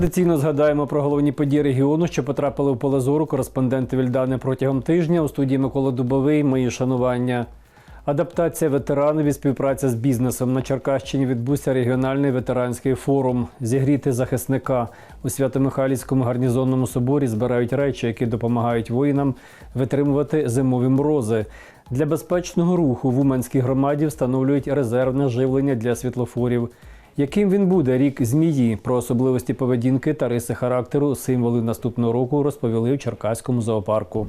Традиційно згадаємо про головні події регіону, що потрапили в поле зору кореспонденти Вільдани протягом тижня. У студії Микола Дубовий. Мої шанування. Адаптація ветеранів і співпраця з бізнесом на Черкащині відбувся регіональний ветеранський форум. Зігріти захисника у Свято-Михайлівському гарнізонному соборі збирають речі, які допомагають воїнам витримувати зимові морози. Для безпечного руху в Уманській громаді встановлюють резервне живлення для світлофорів. Яким він буде рік змії про особливості поведінки та риси характеру, символи наступного року розповіли в Черкаському зоопарку.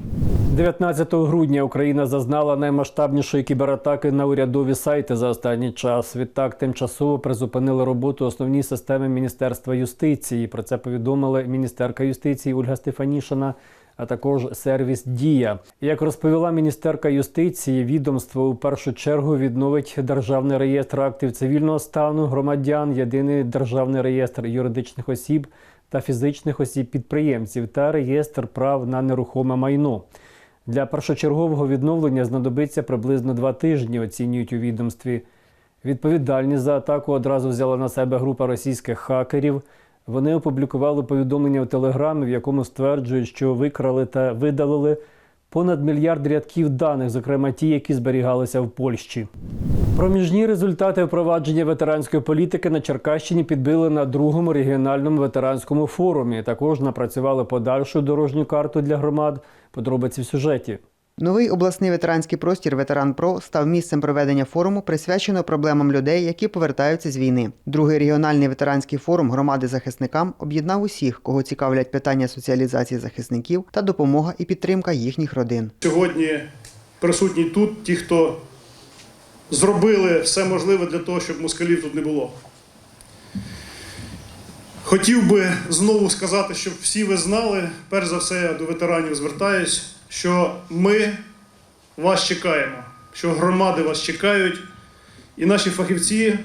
19 грудня Україна зазнала наймасштабнішої кібератаки на урядові сайти за останній час. Відтак тимчасово призупинили роботу основні системи Міністерства юстиції. Про це повідомила міністерка юстиції Ольга Стефанішина. А також сервіс Дія. Як розповіла міністерка юстиції, відомство у першу чергу відновить державний реєстр актів цивільного стану громадян, єдиний державний реєстр юридичних осіб та фізичних осіб підприємців та реєстр прав на нерухоме майно. Для першочергового відновлення знадобиться приблизно два тижні, оцінюють у відомстві. Відповідальність за атаку одразу взяла на себе група російських хакерів. Вони опублікували повідомлення у телеграмі, в якому стверджують, що викрали та видалили понад мільярд рядків даних, зокрема ті, які зберігалися в Польщі. Проміжні результати впровадження ветеранської політики на Черкащині підбили на другому регіональному ветеранському форумі. Також напрацювали подальшу дорожню карту для громад. Подробиці в сюжеті. Новий обласний ветеранський простір Ветеран Про став місцем проведення форуму, присвяченого проблемам людей, які повертаються з війни. Другий регіональний ветеранський форум громади захисникам об'єднав усіх, кого цікавлять питання соціалізації захисників та допомога і підтримка їхніх родин. Сьогодні присутні тут ті, хто зробили все можливе для того, щоб москалів тут не було. Хотів би знову сказати, щоб всі ви знали, перш за все я до ветеранів звертаюсь, що ми вас чекаємо, що громади вас чекають, і наші фахівці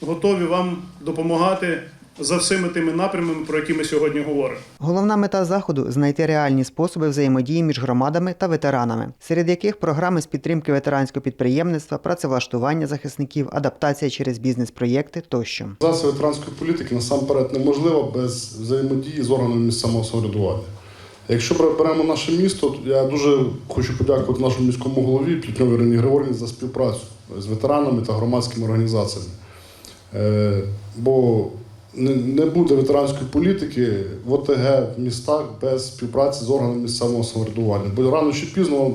готові вам допомагати за всіми тими напрямами, про які ми сьогодні говоримо. Головна мета заходу знайти реальні способи взаємодії між громадами та ветеранами, серед яких програми з підтримки ветеранського підприємництва, працевлаштування захисників, адаптація через бізнес-проєкти тощо. Реалізація ветеранської політики насамперед неможлива без взаємодії з органами місцевого самоврядування. Якщо беремо наше місто, то я дуже хочу подякувати нашому міському голові Плітньовій Ірині Григорівні за співпрацю з ветеранами та громадськими організаціями. Е, Бо не буде ветеранської політики в ОТГ в містах без співпраці з органами місцевого самоврядування. Бо рано чи пізно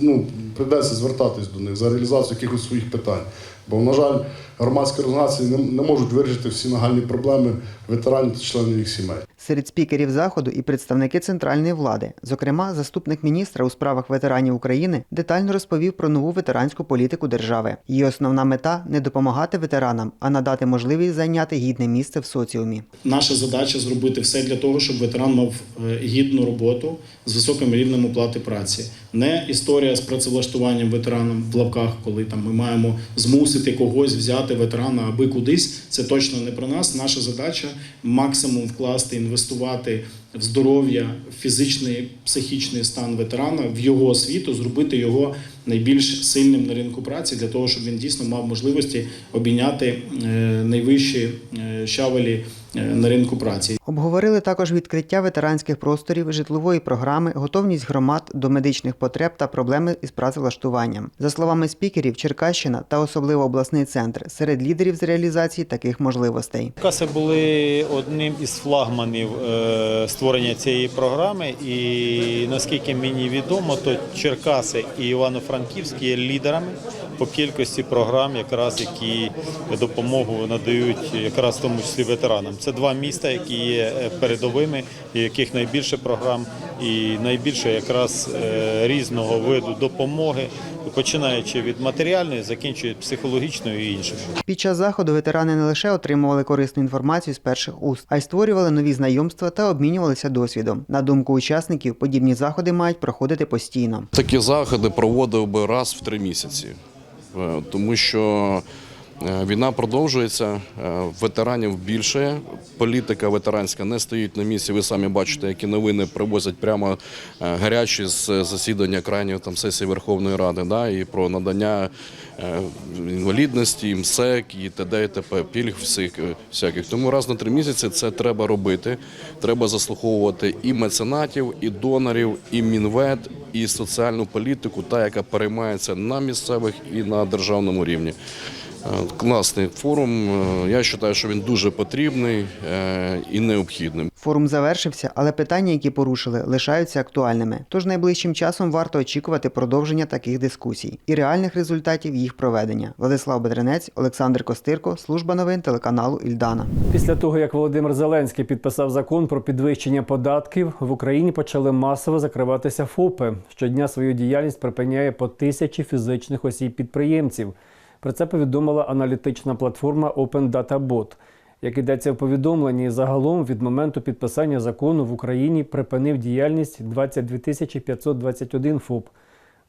ну, прийдеться звертатись до них за реалізацію якихось своїх питань. Бо, на жаль, громадські організації не можуть вирішити всі нагальні проблеми ветеранів та членів їх сімей. Серед спікерів заходу і представники центральної влади, зокрема, заступник міністра у справах ветеранів України, детально розповів про нову ветеранську політику держави. Її основна мета не допомагати ветеранам, а надати можливість зайняти гідне місце в соціумі. Наша задача зробити все для того, щоб ветеран мав е, гідну роботу з високим рівнем оплати праці. Не історія з працевлаштуванням ветеранам в лавках, коли там ми маємо змусити когось взяти ветерана аби кудись. Це точно не про нас. Наша задача максимум вкласти, інвестувати в здоров'я, в фізичний, психічний стан ветерана, в його освіту, зробити його найбільш сильним на ринку праці для того, щоб він дійсно мав можливості обійняти е, найвищі е, щавелі на ринку праці. Обговорили також відкриття ветеранських просторів, житлової програми, готовність громад до медичних потреб та проблеми із працевлаштуванням. За словами спікерів, Черкащина та особливо обласний центр серед лідерів з реалізації таких можливостей. Черкаси були одним із флагманів е, створення цієї програми, і наскільки мені відомо, то Черкаси і Івано-Франківськ є лідерами по кількості програм, якраз які допомогу надають якраз в тому числі ветеранам. Це два міста, які є е, передовими, яких найбільше програм і найбільше якраз е, різного виду допомоги, починаючи від матеріальної, закінчуючи психологічною і іншими. Під час заходу ветерани не лише отримували корисну інформацію з перших уст, а й створювали нові знайомства та обмінювалися досвідом. На думку учасників, подібні заходи мають проходити постійно. Такі заходи проводив би раз в три місяці, тому що Е, Війна продовжується, е, ветеранів більше. Політика ветеранська не стоїть на місці. Ви самі бачите, які новини привозять прямо е, гарячі з засідання крайньої там сесії Верховної Ради, да, і про надання е, інвалідності, МСЕК і т.д. і т.п. пільг всіх е, всяких. Тому раз на три місяці це треба робити. Треба заслуховувати і меценатів, і донорів, і мінвет, і соціальну політику, та яка переймається на місцевих і на державному рівні. Е, Класний форум. Е, Я вважаю, що він дуже потрібний е, і необхідний. Форум завершився, але питання, які порушили, лишаються актуальними. Тож найближчим часом варто очікувати продовження таких дискусій і реальних результатів їх проведення. Владислав Бедренець, Олександр Костирко, служба новин телеканалу Ільдана. Після того, як Володимир Зеленський підписав закон про підвищення податків, в Україні почали масово закриватися ФОПи. Щодня свою діяльність припиняє по тисячі фізичних осіб-підприємців. Про це повідомила аналітична платформа Open Data Bot. Як йдеться в повідомленні, загалом від моменту підписання закону в Україні припинив діяльність 22 521 ФОП.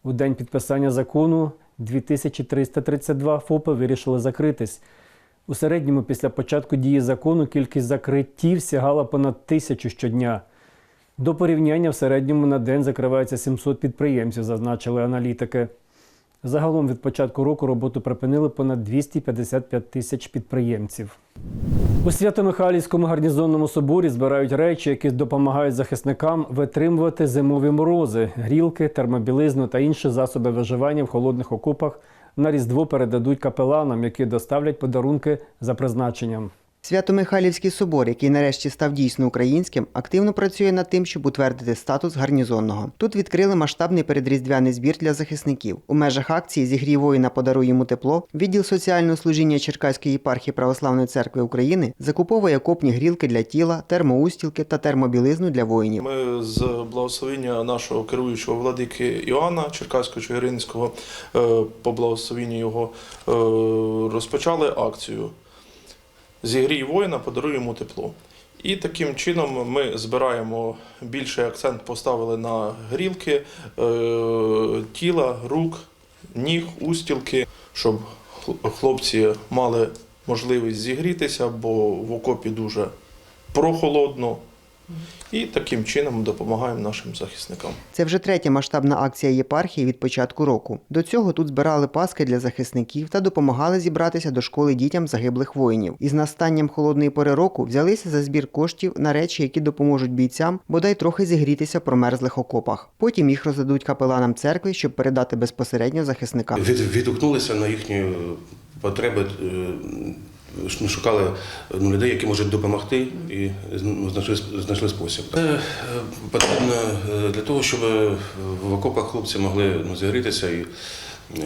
У день підписання закону 2332 ФОПи вирішили закритись. У середньому після початку дії закону кількість закриттів сягала понад тисячу щодня. До порівняння в середньому на день закривається 700 підприємців, зазначили аналітики. Загалом від початку року роботу припинили понад 255 тисяч підприємців. У Свято-Михайлівському гарнізонному соборі збирають речі, які допомагають захисникам витримувати зимові морози, грілки, термобілизну та інші засоби виживання в холодних окопах на Різдво передадуть капеланам, які доставлять подарунки за призначенням. Свято-Михайлівський собор, який нарешті став дійсно українським, активно працює над тим, щоб утвердити статус гарнізонного. Тут відкрили масштабний передріздвяний збір для захисників. У межах акції «Зігрій воїна, подаруй йому тепло. Відділ соціального служіння Черкаської єпархії Православної церкви України закуповує окопні грілки для тіла, термоустілки та термобілизну для воїнів. Ми з благословення нашого керуючого владики Іоанна Черкаського Чигиринського е, по благословенню його е, розпочали акцію Зігрій воїна, подаруй йому тепло. І таким чином ми збираємо більший акцент поставили на грілки е, тіла, рук, ніг, устілки, щоб хлопці мали можливість зігрітися, бо в окопі дуже прохолодно. І таким чином допомагаємо нашим захисникам. Це вже третя масштабна акція єпархії від початку року. До цього тут збирали паски для захисників та допомагали зібратися до школи дітям загиблих воїнів. Із настанням холодної пори року взялися за збір коштів на речі, які допоможуть бійцям бодай трохи зігрітися в промерзлих окопах. Потім їх роздадуть капеланам церкви, щоб передати безпосередньо захисникам. від, відгукнулися на їхні потреби, е, шукали ну, людей, які можуть допомогти, і ну, знайшли, знайшли спосіб. Це потрібно е, для того, щоб в окопах хлопці могли ну, зігрітися і е,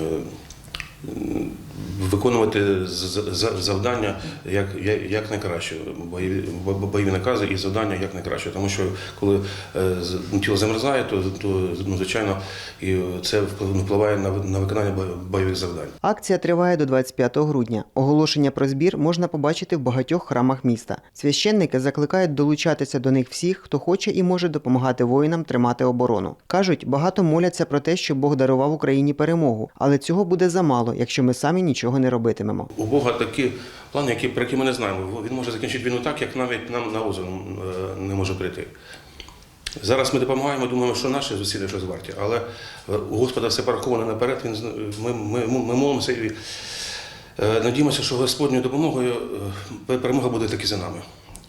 виконувати завдання як, як, найкраще, бойові, бо- бойові накази і завдання як найкраще. Тому що коли е, ну, тіло замерзає, то, то ну, звичайно і це вплив- впливає на, на виконання бо- бойових завдань. Акція триває до 25 грудня. Оголошення про збір можна побачити в багатьох храмах міста. Священники закликають долучатися до них всіх, хто хоче і може допомагати воїнам тримати оборону. Кажуть, багато моляться про те, щоб Бог дарував Україні перемогу, але цього буде замало, якщо ми самі нічого не робитимемо. У Бога такі плани, які, про які ми не знаємо. Він може закінчити війну так, як навіть нам на озеро е, не може прийти. Зараз ми допомагаємо, думаємо, що наші зусилля щось варті, але е, у Господа все пораховано наперед. Він, зна- ми, ми, ми молимося і е, надіємося, що Господньою допомогою е, перемога буде таки за нами.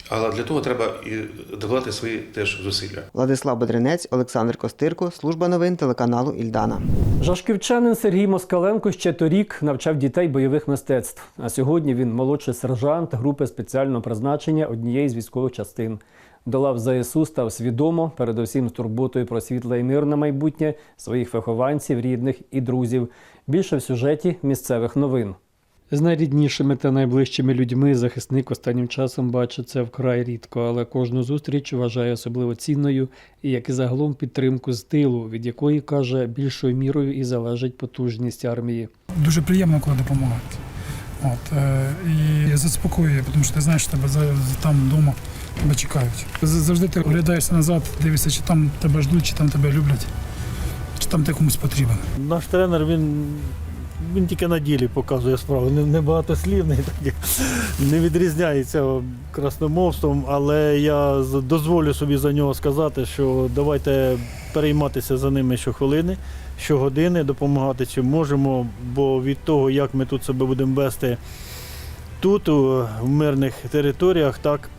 Але для того треба і докладати свої теж зусилля. Владислав Бедренець, Олександр Костирко, служба новин телеканалу Ільдана. Жашківчанин Сергій Москаленко ще торік навчав дітей бойових мистецтв. А сьогодні він молодший сержант групи спеціального призначення однієї з військових частин. До лав ЗСУ став свідомо, передусім з турботою про світле і мирне майбутнє своїх вихованців, рідних і друзів. Більше в сюжеті місцевих новин. З найріднішими та найближчими людьми захисник останнім часом бачиться вкрай рідко, але кожну зустріч вважає особливо цінною і як і загалом підтримку з тилу, від якої каже більшою мірою і залежить потужність армії. дуже приємно, коли допомагають. От, е, і заспокоює, тому що ти знаєш, що тебе за, за- там вдома тебе чекають. Завжди ти оглядаєшся назад, дивишся, чи там тебе ждуть, чи там тебе люблять, чи там ти комусь потрібен. Наш тренер він він тільки на ділі показує справу. Не, не багатослівний, так, не відрізняється красномовством, але я дозволю собі за нього сказати, що давайте перейматися за ними щохвилини, щогодини, допомагати чим можемо, бо від того, як ми тут себе будемо вести тут, в мирних територіях, так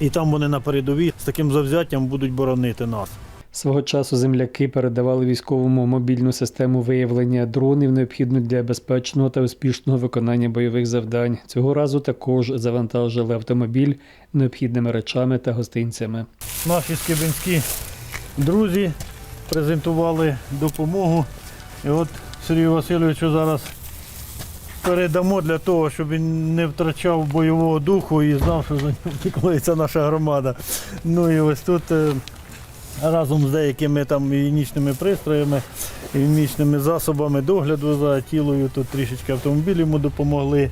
і там вони на передовій з таким завзяттям будуть боронити нас. Свого часу земляки передавали військовому мобільну систему виявлення дронів, необхідну для безпечного та успішного виконання бойових завдань. Цього разу також завантажили автомобіль необхідними речами та гостинцями. Наші скибинські друзі презентували допомогу. І от Сергію Васильовичу зараз передамо для того, щоб він не втрачав бойового духу і знав, що за ним наша громада. Ну і ось тут е, разом з деякими там і пристроями, і засобами догляду за тілою, тут трішечки автомобілів йому допомогли.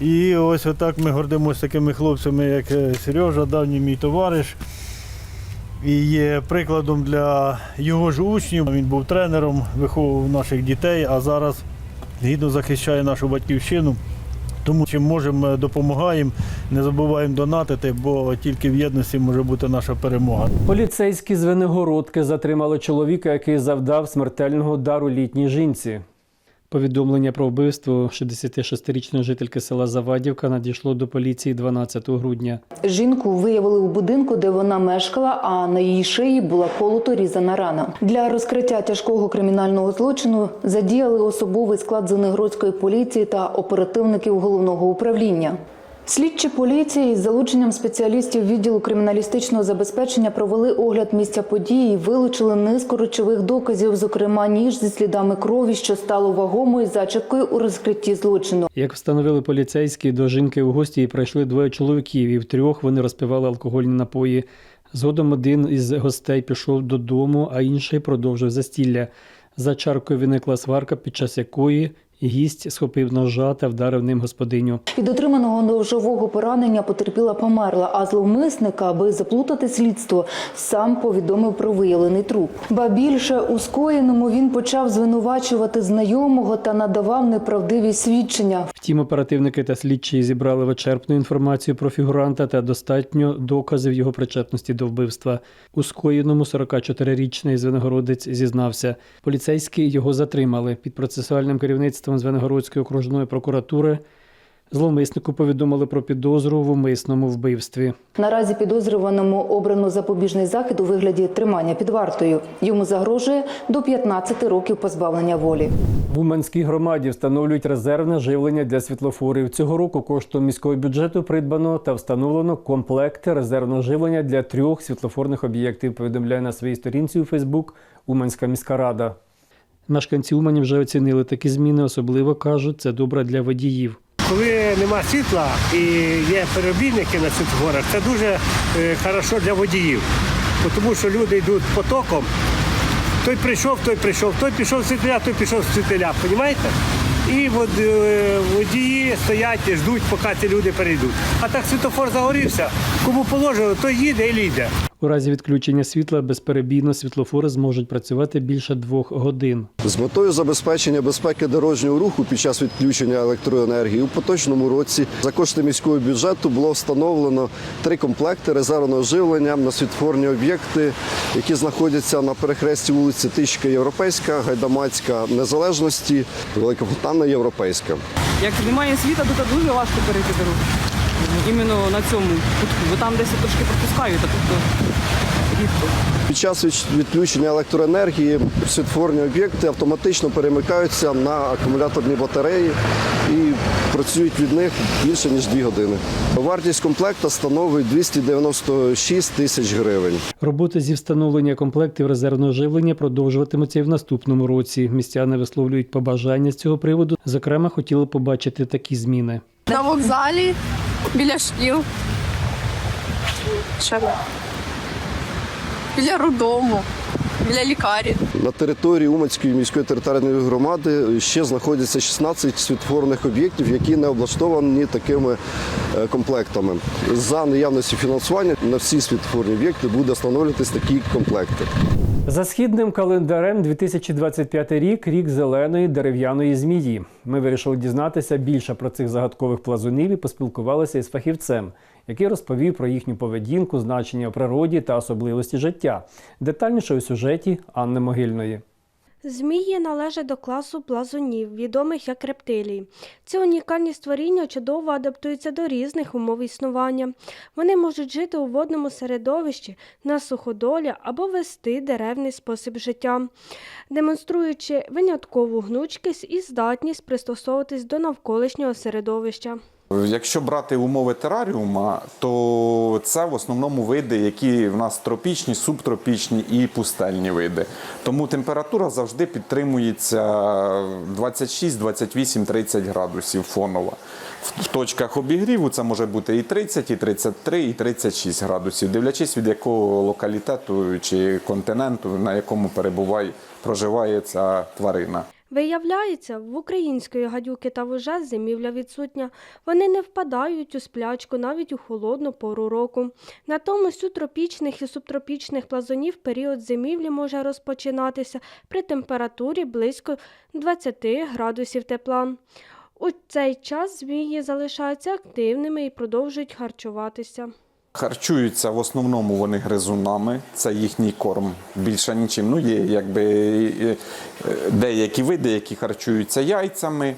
І ось отак ми гордимося такими хлопцями, як е, Сережа, давній мій товариш. І є прикладом для його ж учнів. Він був тренером, виховував наших дітей, а зараз гідно захищає нашу батьківщину. Тому чим можемо, допомагаємо, не забуваємо донатити, бо тільки в єдності може бути наша перемога. Поліцейські з Венегородки затримали чоловіка, який завдав смертельного удару літній жінці. Повідомлення про вбивство 66-річної жительки села Завадівка надійшло до поліції 12 грудня. Жінку виявили у будинку, де вона мешкала, а на її шиї була колото різана рана. Для розкриття тяжкого кримінального злочину задіяли особовий склад Зенегродської поліції та оперативників головного управління. Слідчі поліції із залученням спеціалістів відділу криміналістичного забезпечення провели огляд місця події і вилучили низку речових доказів, зокрема ніж зі слідами крові, що стало вагомою зачепкою у розкритті злочину. Як встановили поліцейські, до жінки у гості прийшли двоє чоловіків, і втрьох вони розпивали алкогольні напої. Згодом один із гостей пішов додому, а інший продовжив застілля. За чаркою виникла сварка, під час якої гість схопив ножа та вдарив ним господиню. Від отриманого ножового поранення потерпіла померла, а зловмисника, аби заплутати слідство, сам повідомив про виявлений труп. Ба більше у скоєному він почав звинувачувати знайомого та надавав неправдиві свідчення. Втім, оперативники та слідчі зібрали вичерпну інформацію про фігуранта та достатньо доказів його причетності до вбивства. У скоєному 44-річний Звенигородець зізнався. Поліцейські його затримали під процесуальним керівництвом Звенигородської окружної прокуратури. Зловмиснику повідомили про підозру в умисному вбивстві. Наразі підозрюваному обрано запобіжний захід у вигляді тримання під вартою. Йому загрожує до 15 років позбавлення волі. В Уманській громаді встановлюють резервне живлення для світлофорів. Цього року коштом міського бюджету придбано та встановлено комплекти резервного живлення для трьох світлофорних об'єктів. Повідомляє на своїй сторінці у Фейсбук Уманська міська рада. Мешканці Умані вже оцінили такі зміни, особливо кажуть, це добре для водіїв. Коли нема світла і є перебійники на світлофорах, це дуже е, хорошо для водіїв. Тому що люди йдуть потоком. Той прийшов, той прийшов, той пішов з світиля, той пішов з світиля. Понімаєте? І е, водії стоять і ждуть, поки ці люди перейдуть. А так світофор загорівся, кому положено, той їде і йде. У разі відключення світла безперебійно світлофори зможуть працювати більше двох годин. З метою забезпечення безпеки дорожнього руху під час відключення електроенергії у поточному році за кошти міського бюджету було встановлено три комплекти резервного живлення на світофорні об'єкти, які знаходяться на перехресті вулиці Тищка Європейська, Гайдамацька Незалежності, Велика Фонтанна Європейська. Як немає світа, то дуже важко перейти дорогу. Іменно на цьому кутку, бо там десь трошки пропускають, а тут рідко. Під час відключення електроенергії світофорні об'єкти автоматично перемикаються на акумуляторні батареї і працюють від них більше ніж 2 години. Вартість комплекта становить 296 тисяч гривень. Роботи зі встановлення комплектів резервного живлення продовжуватимуться і в наступному році. Містяни висловлюють побажання з цього приводу. Зокрема, хотіли побачити такі зміни. На вокзалі, біля шкіл. Ще біля роддому, біля лікарі. На території Уманської міської територіальної громади ще знаходяться 16 світлофорних об'єктів, які не облаштовані такими е, комплектами. За наявності фінансування на всі світлофорні об'єкти буде встановлюватись такі комплекти. За східним календарем 2025 рік рік зеленої дерев'яної змії. Ми вирішили дізнатися більше про цих загадкових плазунів і поспілкувалися із фахівцем, який розповів про їхню поведінку, значення в природі та особливості життя. Детальніше у сюжеті Анни Могильної. Змії належать до класу плазунів, відомих як рептилії. Ці унікальні створіння чудово адаптуються до різних умов існування. Вони можуть жити у водному середовищі, на суходолі або вести деревний спосіб життя, демонструючи виняткову гнучкість і здатність пристосовуватись до навколишнього середовища. Якщо брати умови тераріума, то це в основному види, які в нас тропічні, субтропічні і пустельні види. Тому температура завжди підтримується 26, 28, 30 градусів фонова. В точках обігріву це може бути і 30, і 33, і 36 градусів, дивлячись від якого локалітету чи континенту, на якому перебуває, проживає ця тварина. Виявляється, в української гадюки та вужа зимівля відсутня. Вони не впадають у сплячку навіть у холодну пору року. Натомість у тропічних і субтропічних плазунів період зимівлі може розпочинатися при температурі близько 20 градусів тепла. У цей час змії залишаються активними і продовжують харчуватися. Харчуються в основному вони гризунами, це їхній корм більше нічим. Ну, є якби деякі види, які харчуються яйцями,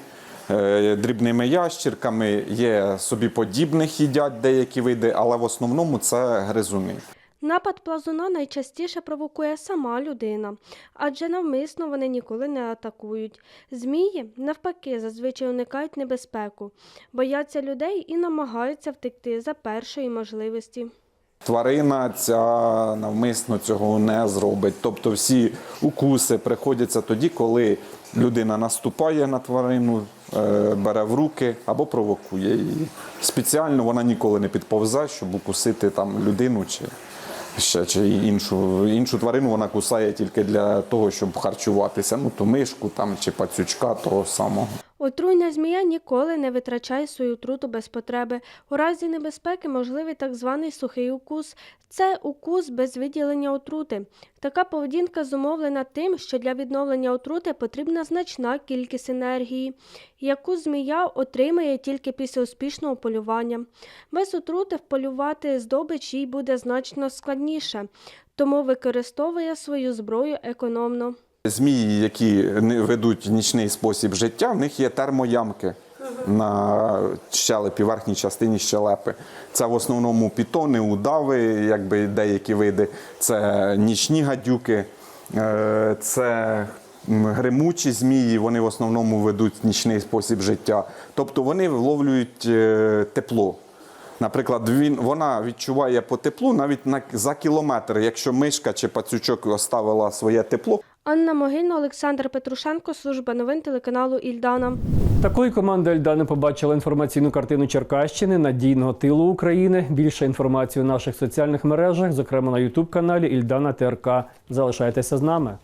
е, дрібними ящірками, є собі подібних їдять деякі види, але в основному це гризуни. Напад плазуна найчастіше провокує сама людина, адже навмисно вони ніколи не атакують. Змії, навпаки, зазвичай уникають небезпеку, бояться людей і намагаються втекти за першої можливості. Тварина ця навмисно цього не зробить. Тобто всі укуси приходяться тоді, коли людина наступає на тварину, е, бере в руки або провокує її. Спеціально вона ніколи не підповзе, щоб укусити там людину чи ще чи іншу, іншу тварину вона кусає тільки для того, щоб харчуватися. Ну то мишку там чи пацючка того самого. Отруйна змія ніколи не витрачає свою отруту без потреби. У разі небезпеки можливий так званий сухий укус. Це укус без виділення отрути. Така поведінка зумовлена тим, що для відновлення отрути потрібна значна кількість енергії, яку змія отримає тільки після успішного полювання. Без отрути вполювати здобич їй буде значно складніше, тому використовує свою зброю економно. Змії, які ведуть нічний спосіб життя, в них є термоямки на щелепі, верхній частині щелепи. Це в основному пітони, удави, якби деякі види, це нічні гадюки, е, це гримучі змії, вони в основному ведуть нічний спосіб життя. Тобто вони вловлюють е, тепло. Наприклад, він, вона відчуває по теплу навіть на, за кілометр, якщо мишка чи пацючок оставила своє тепло. Анна Могильна, Олександр Петрушенко, служба новин телеканалу Ільдана. Такою команда Ільдана побачила інформаційну картину Черкащини, надійного тилу України. Більше інформації у наших соціальних мережах, зокрема на Ютуб каналі Ільдана ТРК. Залишайтеся з нами.